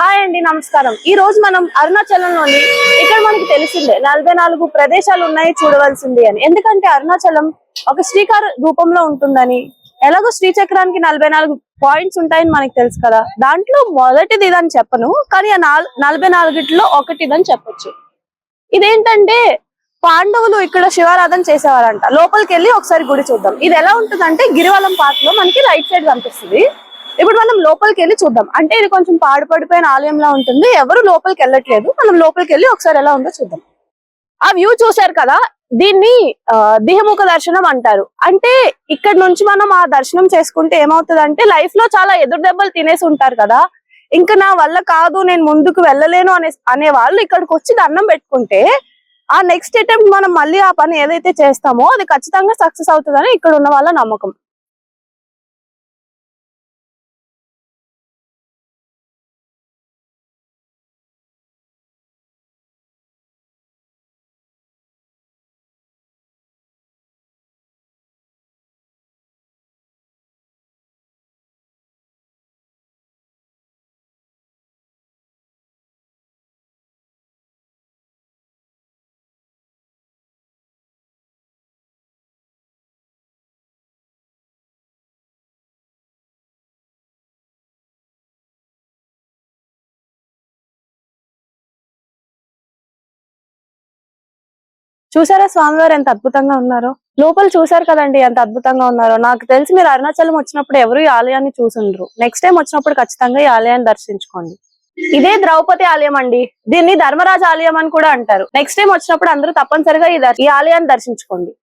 Hi అండి నమస్కారం. ఈ రోజు మనం అరుణాచలంలోని ఇక్కడ మనకి తెలిసిందే నలభై నాలుగు ప్రదేశాలు ఉన్నాయి చూడవలసింది అని. ఎందుకంటే అరుణాచలం ఒక శ్రీకార రూపంలో ఉంటుందని ఎలాగో శ్రీచక్రానికి నలభై నాలుగు పాయింట్స్ ఉంటాయని మనకి తెలుసు కదా. దాంట్లో మొదటిది ఇదని చెప్పను కానీ ఆ నలభై నాలుగిట్లో ఒకటిదని చెప్పొచ్చు. ఇదేంటంటే పాండవులు ఇక్కడ శివారాధన చేసేవారంట. లోపలికి వెళ్ళి ఒకసారి గుడి చూద్దాం. ఇది ఎలా ఉంటుందంటే గిరివలం పార్క్లో మనకి రైట్ సైడ్ కనిపిస్తుంది. ఇప్పుడు మనం లోపలికి వెళ్ళి చూద్దాం. అంటే ఇది కొంచెం పాడుపడిపోయిన ఆలయంలా ఉంటుంది. ఎవరు లోపలికి వెళ్ళట్లేదు. మనం లోపలికి వెళ్ళి ఒకసారి ఎలా ఉందో చూద్దాం. ఆ వ్యూ చూశారు కదా? దీన్ని ఆ, దిహముఖ దర్శనం అంటారు. అంటే ఇక్కడ నుంచి మనం ఆ దర్శనం చేసుకుంటే ఏమవుతుంది అంటే లైఫ్లో చాలా ఎదురు దెబ్బలు తినేసి ఉంటారు కదా? ఇంకా నా వల్ల కాదు నేను ముందుకు వెళ్ళలేను అనే అనే వాళ్ళు ఇక్కడికి వచ్చి దండం పెట్టుకుంటే ఆ నెక్స్ట్ అటెంప్ట్ మనం మళ్ళీ ఆ పని ఏదైతే చేస్తామో అది ఖచ్చితంగా సక్సెస్ అవుతుందని ఇక్కడ ఉన్న వాళ్ళ నమ్మకం. చూసారా స్వామివారు ఎంత అద్భుతంగా ఉన్నారో? లోపల చూసారు కదండి ఎంత అద్భుతంగా ఉన్నారో. నాకు తెలిసి మీరు అరుణాచలం వచ్చినప్పుడు ఎవరు ఈ ఆలయాన్ని చూసుండ్రు. నెక్స్ట్ టైం వచ్చినప్పుడు ఖచ్చితంగా ఈ ఆలయాన్ని దర్శించుకోండి. ఇదే ద్రౌపది ఆలయం అండి. దీన్ని ధర్మరాజ ఆలయం అని కూడా అంటారు. నెక్స్ట్ టైం వచ్చినప్పుడు అందరూ తప్పనిసరిగా ఈ ఈ ఆలయాన్ని దర్శించుకోండి.